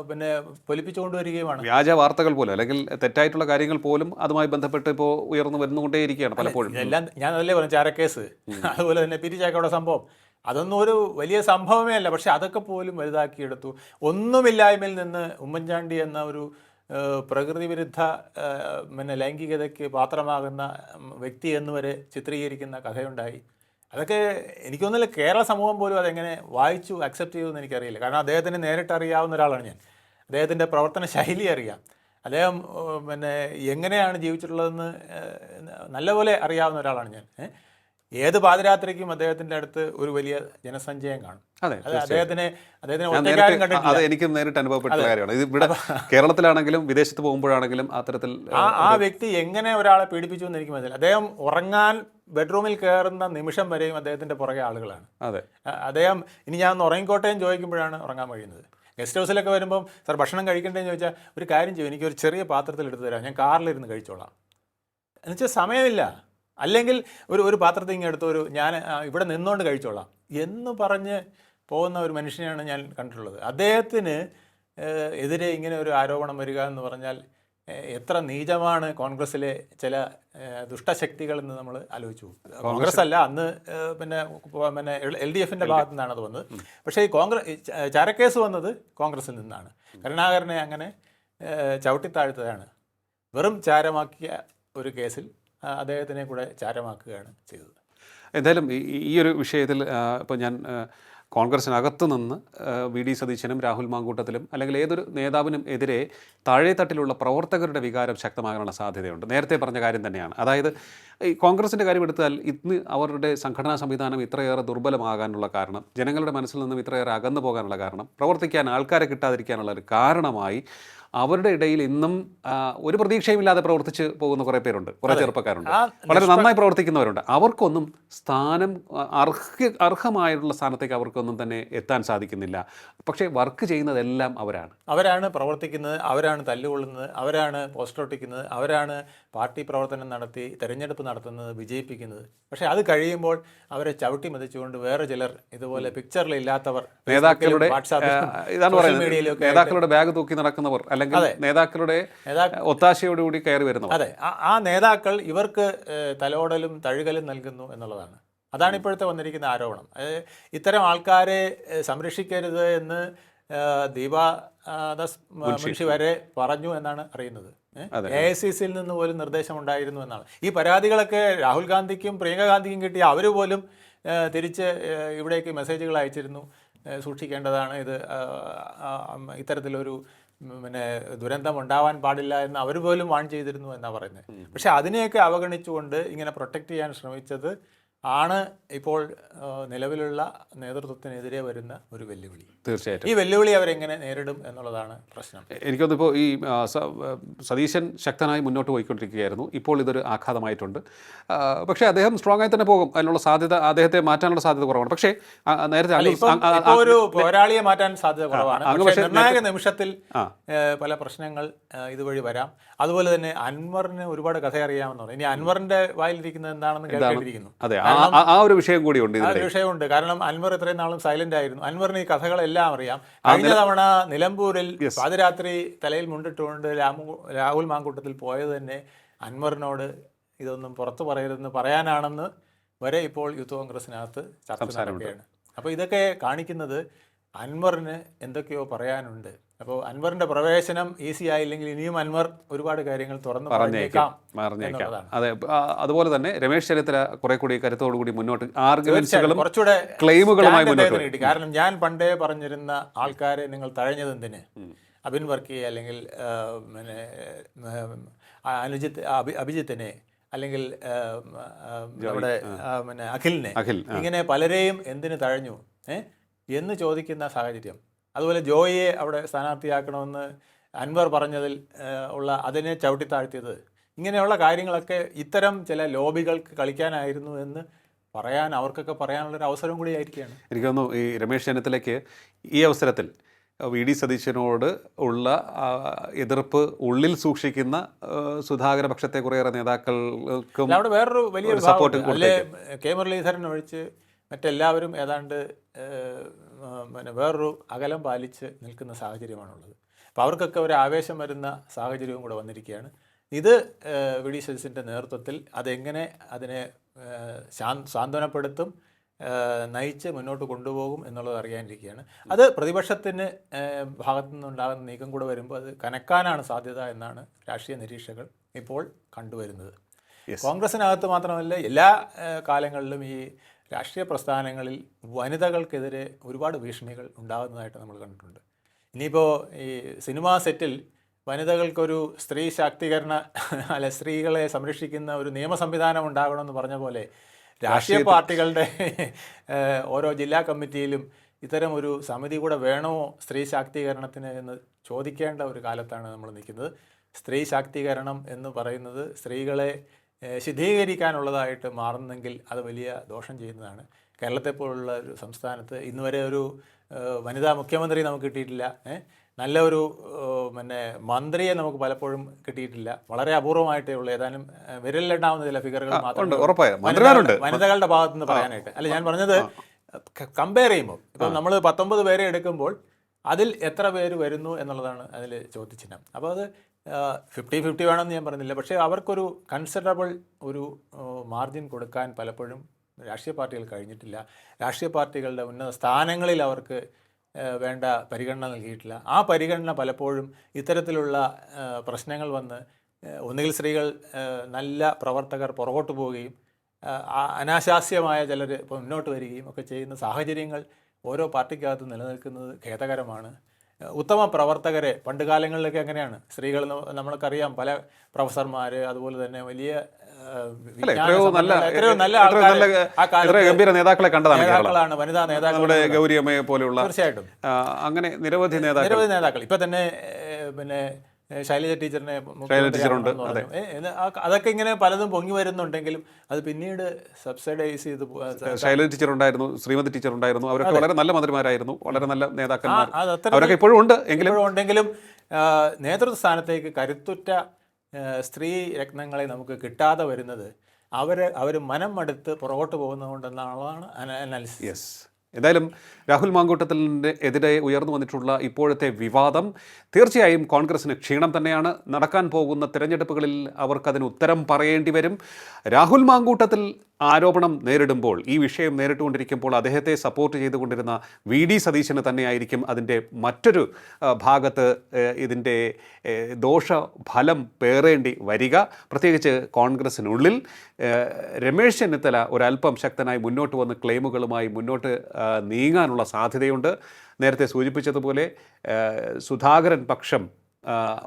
പിന്നെ പൊലിപ്പിച്ചുകൊണ്ടുവരികയുമാണ്. വ്യാജ വാർത്തകൾ പോലും അല്ലെങ്കിൽ തെറ്റായിട്ടുള്ള കാര്യങ്ങൾ പോലും അതുമായി ബന്ധപ്പെട്ട് ഇപ്പോൾ ഉയർന്നു വരുന്നുകൊണ്ടേയിരിക്കുകയാണ് പലപ്പോഴും. എല്ലാം ഞാൻ അതല്ലേ പറഞ്ഞു ചാരക്കേസ്. അതുപോലെ തന്നെ പിരിച്ചാക്കയുടെ സംഭവം. അതൊന്നും ഒരു വലിയ സംഭവമേ അല്ല പക്ഷെ അതൊക്കെ പോലും വലുതാക്കിയെടുത്തു. ഒന്നുമില്ലായ്മയിൽ നിന്ന് ഉമ്മൻചാണ്ടി എന്ന ഒരു പ്രകൃതി വിരുദ്ധ പിന്നെ ലൈംഗികതയ്ക്ക് പാത്രമാകുന്ന വ്യക്തി എന്നുവരെ ചിത്രീകരിക്കുന്ന കഥയുണ്ടായി. അതൊക്കെ എനിക്കൊന്നുമില്ല കേരള സമൂഹം പോലും അതെങ്ങനെ വായിച്ചു അക്സെപ്റ്റ് ചെയ്തു എന്ന് എനിക്കറിയില്ല. കാരണം അദ്ദേഹത്തിന് നേരിട്ട് അറിയാവുന്ന ഒരാളാണ് ഞാൻ. അദ്ദേഹത്തിന്റെ പ്രവർത്തന ശൈലി അറിയാം. അദ്ദേഹം പിന്നെ എങ്ങനെയാണ് ജീവിച്ചിട്ടുള്ളതെന്ന് നല്ലപോലെ അറിയാവുന്ന ഒരാളാണ് ഞാൻ. ഏത് പാതിരാത്രിക്കും അദ്ദേഹത്തിന്റെ അടുത്ത് ഒരു വലിയ ജനസഞ്ചയം കാണും. അതെ അദ്ദേഹത്തിനെ അദ്ദേഹത്തിന് അത് എനിക്ക് നേരിട്ട് അനുഭവപ്പെട്ട കാര്യമാണ്. ഇത് ഇവിടെ കേരളത്തിലാണെങ്കിലും വിദേശത്ത് പോകുമ്പോഴാണെങ്കിലും അത്തരത്തിൽ ആ ആ വ്യക്തി എങ്ങനെ ഒരാളെ പീഡിപ്പിച്ചു എന്ന് എനിക്ക് മനസ്സിലായി. അദ്ദേഹം ഉറങ്ങാൻ ബെഡ്റൂമിൽ കയറുന്ന നിമിഷം വരെയും അദ്ദേഹത്തിന്റെ പുറകെ ആളുകളാണ്. അതെ. അദ്ദേഹം ഇനി ഞാൻ ഉറങ്ങിക്കോട്ടേം ചോദിക്കുമ്പോഴാണ് ഉറങ്ങാൻ കഴിയുന്നത് ഗസ്റ്റ് ഹൗസിലൊക്കെ വരുമ്പം സർ ഭക്ഷണം കഴിക്കണ്ടേന്ന് ചോദിച്ചാൽ ഒരു കാര്യം ചെയ്യും എനിക്കൊരു ചെറിയ പാത്രത്തിൽ എടുത്തു തരാം ഞാൻ കാറിലിരുന്ന് കഴിച്ചോളാം. എന്നുവെച്ചാൽ സമയമില്ല. അല്ലെങ്കിൽ ഒരു ഒരു പാത്രത്തിൽ ഇങ്ങനെ എടുത്തു ഒരു ഞാൻ ഇവിടെ നിന്നുകൊണ്ട് കഴിച്ചോളാം. എന്ന് പറഞ്ഞ് പോകുന്ന ഒരു മനുഷ്യനെയാണ് ഞാൻ കണ്ടിട്ടുള്ളത്. അദ്ദേഹത്തിന് എതിരെ ഇങ്ങനെ ഒരു ആരോപണം വരിക എന്ന് പറഞ്ഞാൽ എത്ര നീചമാണ് കോൺഗ്രസ്സിലെ ചില എന്ന് നമ്മൾ ആലോചിച്ചു. കോൺഗ്രസ് അല്ല അന്ന് പിന്നെ പിന്നെ എൽ ഡി എഫിന്റെ ഭാഗത്തു നിന്നാണ് അത് വന്നത്. പക്ഷേ ഈ കോൺഗ്രസ് ചരക്കേസ് വന്നത് കോൺഗ്രസിൽ നിന്നാണ്. കരുണാകരനെ അങ്ങനെ ചവിട്ടിത്താഴ്ത്തതാണ്. വെറും ചാരമാക്കിയ ഒരു കേസിൽ അദ്ദേഹത്തിനെ കൂടെ ചാരമാക്കുകയാണ് ചെയ്തത്. എന്തായാലും ഈ ഒരു വിഷയത്തിൽ ഇപ്പോൾ ഞാൻ കോൺഗ്രസിനകത്ത് നിന്ന് വി ഡി സതീശനും രാഹുൽ മാങ്കൂട്ടത്തിലും അല്ലെങ്കിൽ ഏതൊരു നേതാവിനും എതിരെ താഴെത്തട്ടിലുള്ള പ്രവർത്തകരുടെ വികാരം ശക്തമാകാനുള്ള സാധ്യതയുണ്ട്. നേരത്തെ പറഞ്ഞ കാര്യം തന്നെയാണ്. അതായത് ഈ കോൺഗ്രസിന്റെ കാര്യം എടുത്താൽ ഇന്ന് അവരുടെ സംഘടനാ സംവിധാനം ഇത്രയേറെ ദുർബലമാകാനുള്ള കാരണം ജനങ്ങളുടെ മനസ്സിൽ നിന്നും ഇത്രയേറെ അകന്നു പോകാനുള്ള കാരണം പ്രവർത്തിക്കാൻ ആൾക്കാരെ കിട്ടാതിരിക്കാനുള്ള ഒരു കാരണമായി അവരുടെ ഇടയിൽ ഇന്നും ഒരു പ്രതീക്ഷയുമില്ലാതെ പ്രവർത്തിച്ച് പോകുന്ന കുറേ പേരുണ്ട്. കുറേ ചെറുപ്പക്കാരുണ്ട്. വളരെ നന്നായി പ്രവർത്തിക്കുന്നവരുണ്ട്. അവർക്കൊന്നും സ്ഥാനം അർഹ അർഹമായിട്ടുള്ള സ്ഥാനത്തേക്ക് അവർക്കൊന്നും തന്നെ എത്താൻ സാധിക്കുന്നില്ല. പക്ഷേ വർക്ക് ചെയ്യുന്നതെല്ലാം അവരാണ്. അവരാണ് പ്രവർത്തിക്കുന്നത് അവരാണ് തല്ലുകൊള്ളുന്നത് അവരാണ് പോസ്റ്റർ ഒട്ടിക്കുന്നത് അവരാണ് പാർട്ടി പ്രവർത്തനം നടത്തി തെരഞ്ഞെടുപ്പ് നടത്തുന്നത് വിജയിപ്പിക്കുന്നത്. പക്ഷേ അത് കഴിയുമ്പോൾ അവരെ ചവിട്ടി മതിച്ചുകൊണ്ട് വേറെ ചിലർ ഇതുപോലെ പിക്ചറിൽ ഇല്ലാത്തവർ നേതാക്കളുടെ ഇതാണ് പറയുന്നത്. നേതാക്കളുടെ ബാഗ് തൂക്കി നടക്കുന്നവർ അല്ലെങ്കിൽ നേതാക്കളുടെ നേതാ ഒത്താശയോടുകൂടി കയറി വരുന്നു അതെ. ആ- നേതാക്കൾ ഇവർക്ക് തലോടലും തഴുകലും നൽകുന്നു എന്നുള്ളതാണ്. അതാണ് ഇപ്പോഴത്തെ വന്നിരിക്കുന്ന ആരോപണം. ഇത്തരം ആൾക്കാരെ സംരക്ഷിക്കരുത് എന്ന് ഏഹ്, ദീപ ആ, ദാസ് മ- മുൻഷി വരെ പറഞ്ഞു എന്നാണ് അറിയുന്നത്. എ ഐ സി സിയിൽ നിന്ന് പോലും നിർദ്ദേശം ഉണ്ടായിരുന്നു എന്നാണ്. ഈ പരാതികളൊക്കെ രാഹുൽ ഗാന്ധിക്കും പ്രിയങ്ക ഗാന്ധിക്കും കിട്ടിയ അവർ പോലും തിരിച്ച് ഇവിടേക്ക് മെസ്സേജുകൾ അയച്ചിരുന്നു. സൂക്ഷിക്കേണ്ടതാണ്. ഇത് ഇത്തരത്തിലൊരു പിന്നെ ദുരന്തം ഉണ്ടാവാൻ പാടില്ല എന്ന് അവർ പോലും വാൺ ചെയ്തിരുന്നു എന്നാണ് പറയുന്നത് പക്ഷെ അതിനെയൊക്കെ അവഗണിച്ചുകൊണ്ട് ഇങ്ങനെ പ്രൊട്ടക്റ്റ് ചെയ്യാൻ ശ്രമിച്ചത് ആണ് ഇപ്പോൾ നിലവിലുള്ള നേതൃത്വത്തിനെതിരെ വരുന്ന ഒരു വെല്ലുവിളി. തീർച്ചയായിട്ടും. ഈ വെല്ലുവിളി അവരെങ്ങനെ നേരിടും എന്നുള്ളതാണ് പ്രശ്നം. എനിക്കൊന്ന് ഇപ്പോൾ ഈ സതീശൻ ശക്തനായി മുന്നോട്ട് പോയിക്കൊണ്ടിരിക്കുകയായിരുന്നു. ഇപ്പോൾ ഇതൊരു ആഘാതമായിട്ടുണ്ട്. പക്ഷേ അദ്ദേഹം സ്ട്രോങ് ആയി തന്നെ പോകും. അതിനുള്ള സാധ്യത അദ്ദേഹത്തെ മാറ്റാനുള്ള സാധ്യത കുറവാണ്. പക്ഷേ നേരത്തെ ഒരു പോരാളിയെ മാറ്റാൻ സാധ്യത കുറവാണ്. പക്ഷേ നിർണായക നിമിഷത്തിൽ പല പ്രശ്നങ്ങൾ ഇതുവഴി വരാം. അതുപോലെ തന്നെ അൻവറിന് ഒരുപാട് കഥ അറിയാമെന്നുള്ളത് ഇനി അൻവറിന്റെ വായിലിരിക്കുന്നത് എന്താണെന്ന് കേട്ടിരിക്കുന്നു അതെ ആ ആ- ആ ഒരു വിഷയം കൂടിയുണ്ട് ആ ഇതിൽ ഒരു വിഷയമുണ്ട്. കാരണം അൻവർ ഇത്രയും നാളും സൈലന്റ് ആയിരുന്നു. അൻവറിന് ഈ കഥകളെല്ലാം അറിയാം. കഴിഞ്ഞ തവണ നിലമ്പൂരിൽ പാതിരാത്രി തലയിൽ മുണ്ടിട്ടുകൊണ്ട് രാമു രാഹുൽ മാങ്കൂട്ടത്തിൽ പോയത് തന്നെ അൻവറിനോട് ഇതൊന്നും പുറത്തു പറയരുതെന്ന് പറയാനാണെന്ന് വരെ ഇപ്പോൾ യൂത്ത് കോൺഗ്രസിനകത്ത് ചർച്ച നടക്കുകയാണ്. അപ്പോൾ ഇതൊക്കെ കാണിക്കുന്നത് അൻവറിന് എന്തൊക്കെയോ പറയാനുണ്ട്. അപ്പോൾ അൻവറിന്റെ പ്രവേശനം ഈസി ആയില്ലെങ്കിൽ ഇനിയും അൻവർ ഒരുപാട് കാര്യങ്ങൾ തുറന്നു പറഞ്ഞേക്കാം പറഞ്ഞേക്കാം. അതെ അതുപോലെ തന്നെ രമേശ് ചരിത്ര കുറെ കൂടി കരുത്തോടു കൂടി മുന്നോട്ട് ആർഗ്യുമെന്റ്സുകളും കുറച്ചുകൂടെ ക്ലെയിമുകളുമായി മുന്നോട്ട് കിട്ടി കാരണം ഞാൻ പണ്ടേ പറഞ്ഞിരുന്ന ആൾക്കാരെ നിങ്ങൾ തഴഞ്ഞത് എന്തിന്? അബിൻ വർക്കി അല്ലെങ്കിൽ പിന്നെ അനുജിത്ത് അഭി അഭിജിത്തിനെ അല്ലെങ്കിൽ നമ്മുടെ പിന്നെ അഖിലിനെ ഇങ്ങനെ പലരെയും എന്തിന് തഴഞ്ഞു? ഏ? എന്ന് ചോദിക്കുന്ന സാഹചര്യം. അതുപോലെ ജോയിയെ അവിടെ സ്ഥാനാർത്ഥിയാക്കണമെന്ന് അൻവർ പറഞ്ഞതിൽ ഉള്ള അതിനെ ചവിട്ടിത്താഴ്ത്തിയത്. ഇങ്ങനെയുള്ള കാര്യങ്ങളൊക്കെ ഇത്തരം ചില ലോബികൾക്ക് കളിക്കാനായിരുന്നു എന്ന് പറയാൻ അവർക്കൊക്കെ പറയാനുള്ള ഒരു അവസരം കൂടി ആയിരിക്കുകയാണ്. എനിക്ക് തോന്നുന്നു ഈ രമേശ് ചെന്നിത്തലയ്ക്ക് ഈ അവസരത്തിൽ വി ഡി സതീശനോട് ഉള്ള എതിർപ്പ് ഉള്ളിൽ സൂക്ഷിക്കുന്ന സുധാകര പക്ഷത്തെ കുറേയേറെ നേതാക്കൾക്കും അവിടെ വേറൊരു വലിയ സപ്പോർട്ട് കെ മുരളീധരൻ ഒഴിച്ച് മറ്റെല്ലാവരും ഏതാണ്ട് പിന്നെ വേറൊരു അകലം പാലിച്ച് നിൽക്കുന്ന സാഹചര്യമാണുള്ളത്. അപ്പോൾ അവർക്കൊക്കെ ഒരു ആവേശം വരുന്ന സാഹചര്യവും കൂടെ വന്നിരിക്കുകയാണ്. ഇത് വി ഡി സതീശന്റെ നേതൃത്വത്തിൽ അതെങ്ങനെ അതിനെ സാന്ത്വനപ്പെടുത്തും നയിച്ച് മുന്നോട്ട് കൊണ്ടുപോകും എന്നുള്ളത് അറിയാനിരിക്കുകയാണ്. അത് പ്രതിപക്ഷത്തിന് ഭാഗത്തു നിന്നുണ്ടാകുന്ന നീക്കം കൂടെ വരുമ്പോൾ അത് കനക്കാനാണ് സാധ്യത എന്നാണ് രാഷ്ട്രീയ നിരീക്ഷകൾ ഇപ്പോൾ കണ്ടുവരുന്നത്. കോൺഗ്രസിനകത്ത് മാത്രമല്ല എല്ലാ കാലങ്ങളിലും ഈ രാഷ്ട്രീയ പ്രസ്ഥാനങ്ങളിൽ വനിതകൾക്കെതിരെ ഒരുപാട് ഭീഷണികൾ ഉണ്ടാകുന്നതായിട്ട് നമ്മൾ കണ്ടിട്ടുണ്ട്. ഇനിയിപ്പോൾ ഈ സിനിമാ സെറ്റിൽ വനിതകൾക്കൊരു സ്ത്രീ ശാക്തീകരണ അല്ല സ്ത്രീകളെ സംരക്ഷിക്കുന്ന ഒരു നിയമ സംവിധാനം ഉണ്ടാകണമെന്ന് പറഞ്ഞ പോലെ രാഷ്ട്രീയ പാർട്ടികളുടെ ഓരോ ജില്ലാ കമ്മിറ്റിയിലും ഇത്തരം ഒരു സമിതി കൂടെ വേണമോ സ്ത്രീ ശാക്തീകരണത്തിന് എന്ന് ചോദിക്കേണ്ട ഒരു കാലത്താണ് നമ്മൾ നിൽക്കുന്നത്. സ്ത്രീ ശാക്തീകരണം എന്ന് പറയുന്നത് സ്ത്രീകളെ ഏഹ്, ശുദ്ധീകരിക്കാനുള്ളതായിട്ട് മാറുന്നെങ്കിൽ അത് വലിയ ദോഷം ചെയ്യുന്നതാണ്. കേരളത്തെ പോലുള്ള ഒരു സംസ്ഥാനത്ത് ഇന്നുവരെ ഒരു വനിതാ മുഖ്യമന്ത്രി നമുക്ക് കിട്ടിയിട്ടില്ല. നല്ല ഒരു പിന്നെ മന്ത്രിയെ നമുക്ക് പലപ്പോഴും കിട്ടിയിട്ടില്ല. വളരെ അപൂർവമായിട്ടേ ഉള്ളൂ. ഏതാനും വിരലിലുണ്ടാവുന്ന വിരലിലെണ്ണാവുന്ന ചില ഫിഗറുകൾ മാത്രമേ വനിതകളുടെ- ഭാഗത്തുനിന്ന് പറയാനായിട്ട്. അല്ല ഞാൻ പറഞ്ഞത് കമ്പയർ ചെയ്യുമ്പോൾ ഇപ്പം നമ്മൾ പത്തൊമ്പത് പേരെ എടുക്കുമ്പോൾ അതിൽ എത്ര പേര് വരുന്നു എന്നുള്ളതാണ് അതിൽ ചോദ്യചിഹ്നം. അപ്പോൾ അത് ഫിഫ്റ്റി ഫിഫ്റ്റി വേണമെന്ന് ഞാൻ പറഞ്ഞില്ല. പക്ഷേ അവർക്കൊരു കൺസിഡറബിൾ ഒരു മാർജിൻ കൊടുക്കാൻ പലപ്പോഴും രാഷ്ട്രീയ പാർട്ടികൾ കഴിഞ്ഞിട്ടില്ല. രാഷ്ട്രീയ പാർട്ടികളുടെ ഉന്നത സ്ഥാനങ്ങളിൽ അവർക്ക് വേണ്ട പരിഗണന നൽകിയിട്ടില്ല. ആ പരിഗണന പലപ്പോഴും ഇത്തരത്തിലുള്ള പ്രശ്നങ്ങൾ വന്ന് ഒന്നുകിൽ സ്ത്രീകൾ നല്ല പ്രവർത്തകർ പുറകോട്ട് പോവുകയും അനാശാസ്യമായ ചിലർ മുന്നോട്ട് വരികയും ഒക്കെ ചെയ്യുന്ന സാഹചര്യങ്ങൾ ഓരോ പാർട്ടിക്കകത്ത് നിലനിൽക്കുന്നത് ഖേദകരമാണ്. ഉത്തമ പ്രവർത്തകരെ പണ്ട് കാലങ്ങളിലൊക്കെ എങ്ങനെയാണ്? സ്ത്രീകൾ നമ്മൾക്കറിയാം പല പ്രൊഫസർമാർ അതുപോലെ തന്നെ വലിയ ഗംഭീര നേതാക്കളെ കണ്ടതാണ് വനിതാ നേതാക്കൾ ഗൗരിയമ്മയെ പോലെയുള്ള തീർച്ചയായിട്ടും. അങ്ങനെ നിരവധി നേതാക്കൾ. നിരവധി നേതാക്കൾ. ഇപ്പൊ തന്നെ പിന്നെ ശൈലജ ടീച്ചറിനെ ടീച്ചറുണ്ട്, അതൊക്കെ ഇങ്ങനെ പലതും പൊങ്ങി വരുന്നുണ്ടെങ്കിലും അത് പിന്നീട് സബ്സിഡൈസ് ചെയ്ത് ശൈലജ ടീച്ചർ ഉണ്ടായിരുന്നു ശ്രീമതി ടീച്ചർ ഉണ്ടായിരുന്നു അവരൊക്കെ വളരെ നല്ല മന്ത്രിമാരായിരുന്നു വളരെ നല്ല നേതാക്കന്മാർ. അവരൊക്കെ ഇപ്പോഴും ഉണ്ട് എങ്കിലും ഉണ്ടെങ്കിലും നേതൃത്വ സ്ഥാനത്തേക്ക് കരുത്തുറ്റ സ്ത്രീ രത്നങ്ങളെ നമുക്ക് കിട്ടാതെ വരുന്നത് അവർ അവർ മനം മടുത്ത് പുറകോട്ട് പോകുന്നതുകൊണ്ടെന്നുള്ളതാണ് അനാലിസിസ്. യെസ് എന്തായാലും രാഹുൽ മാങ്കൂട്ടത്തിന്റെ എതിരെ ഉയർന്നു വന്നിട്ടുള്ള ഇപ്പോഴത്തെ വിവാദം തീർച്ചയായും കോൺഗ്രസിന് ക്ഷീണം തന്നെയാണ്. നടക്കാൻ പോകുന്ന തിരഞ്ഞെടുപ്പുകളിൽ അവർക്കതിന് ഉത്തരം പറയേണ്ടി വരും. രാഹുൽ മാങ്കൂട്ടത്തിൽ ആരോപണം നേരിടുമ്പോൾ ഈ വിഷയം നേരിട്ടുകൊണ്ടിരിക്കുമ്പോൾ അദ്ദേഹത്തെ സപ്പോർട്ട് ചെയ്തുകൊണ്ടിരുന്ന വി ഡി സതീശന് തന്നെയായിരിക്കും അതിന്റെ മറ്റൊരു ഭാഗത്ത് ഇതിന്റെ ദോഷഫലം പേറേണ്ടി വരിക. പ്രത്യേകിച്ച് കോൺഗ്രസിനുള്ളിൽ രമേശ് ചെന്നിത്തല ഒരല്പം ശക്തനായി മുന്നോട്ട് വന്ന് ക്ലെയിമുകളുമായി മുന്നോട്ട് നീങ്ങാനുള്ള സാധ്യതയുണ്ട്. നേരത്തെ സൂചിപ്പിച്ചതുപോലെ സുധാകരൻ പക്ഷം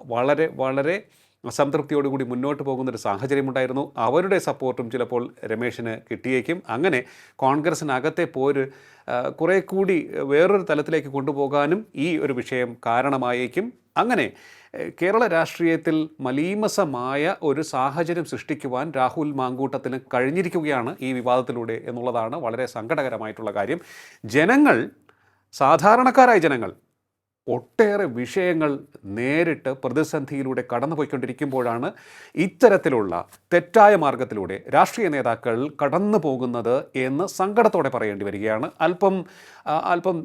വളരെ വളരെ സംതൃപ്തിയോടുകൂടി മുന്നോട്ട് പോകുന്നൊരു സാഹചര്യമുണ്ടായിരുന്നു. അവരുടെ സപ്പോർട്ടും ചിലപ്പോൾ രമേശിന് കിട്ടിയേക്കും. അങ്ങനെ കോൺഗ്രസിനകത്തെ പോര് കുറേ കൂടി വേറൊരു തലത്തിലേക്ക് കൊണ്ടുപോകാനും ഈ ഒരു വിഷയം കാരണമായേക്കും. അങ്ങനെ കേരള രാഷ്ട്രീയത്തിൽ മലീമസമായ ഒരു സാഹചര്യം സൃഷ്ടിക്കുവാൻ രാഹുൽ മാങ്കൂട്ടത്തിന് കഴിഞ്ഞിരിക്കുകയാണ് ഈ വിവാദത്തിലൂടെ എന്നുള്ളതാണ് വളരെ സങ്കടകരമായിട്ടുള്ള കാര്യം. ജനങ്ങൾ സാധാരണക്കാരായ ജനങ്ങൾ ഒട്ടേറെ വിഷയങ്ങൾ നേരിട്ട് പ്രതിസന്ധിയിലൂടെ കടന്നുപോയിക്കൊണ്ടിരിക്കുമ്പോഴാണ് ഇത്തരത്തിലുള്ള തെറ്റായ മാർഗത്തിലൂടെ രാഷ്ട്രീയ നേതാക്കൾ കടന്നു പോകുന്നത് എന്ന് സങ്കടത്തോടെ പറയേണ്ടി വരികയാണ്. അല്പം അല്പം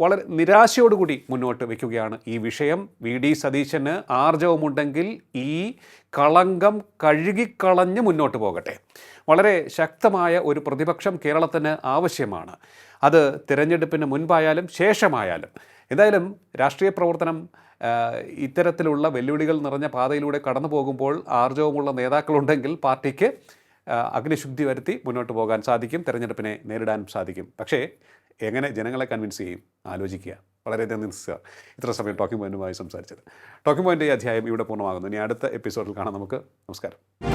വളരെ നിരാശയോടുകൂടി മുന്നോട്ട് വയ്ക്കുകയാണ് ഈ വിഷയം. വി. ഡി. സതീശന് ആർജവമുണ്ടെങ്കിൽ ഈ കളങ്കം കഴുകിക്കളഞ്ഞ് മുന്നോട്ട് പോകട്ടെ. വളരെ ശക്തമായ ഒരു പ്രതിപക്ഷം കേരളത്തിന് ആവശ്യമാണ്. അത് തിരഞ്ഞെടുപ്പിന് മുൻപായാലും ശേഷമായാലും. എന്തായാലും രാഷ്ട്രീയ പ്രവർത്തനം ഇത്തരത്തിലുള്ള വെല്ലുവിളികൾ നിറഞ്ഞ പാതയിലൂടെ കടന്നു പോകുമ്പോൾ ആർജവമുള്ള നേതാക്കളുണ്ടെങ്കിൽ പാർട്ടിക്ക് അഗ്നിശുദ്ധി വരുത്തി മുന്നോട്ട് പോകാൻ സാധിക്കും തിരഞ്ഞെടുപ്പിനെ നേരിടാൻ സാധിക്കും. പക്ഷേ എങ്ങനെ ജനങ്ങളെ കൺവിൻസ് ചെയ്യും? ആലോചിക്കുക. വളരെയധികം നിസ്സാർ ഇത്ര സമയം ടോക്കിംഗ് പോയിന്റുമായി സംസാരിച്ചത്. ടോക്കിംഗ് പോയിന്റ് ഈ അധ്യായം ഇവിടെ പൂർണമാകുന്നു. ഇനി അടുത്ത എപ്പിസോഡിൽ കാണാം നമുക്ക്. നമസ്കാരം.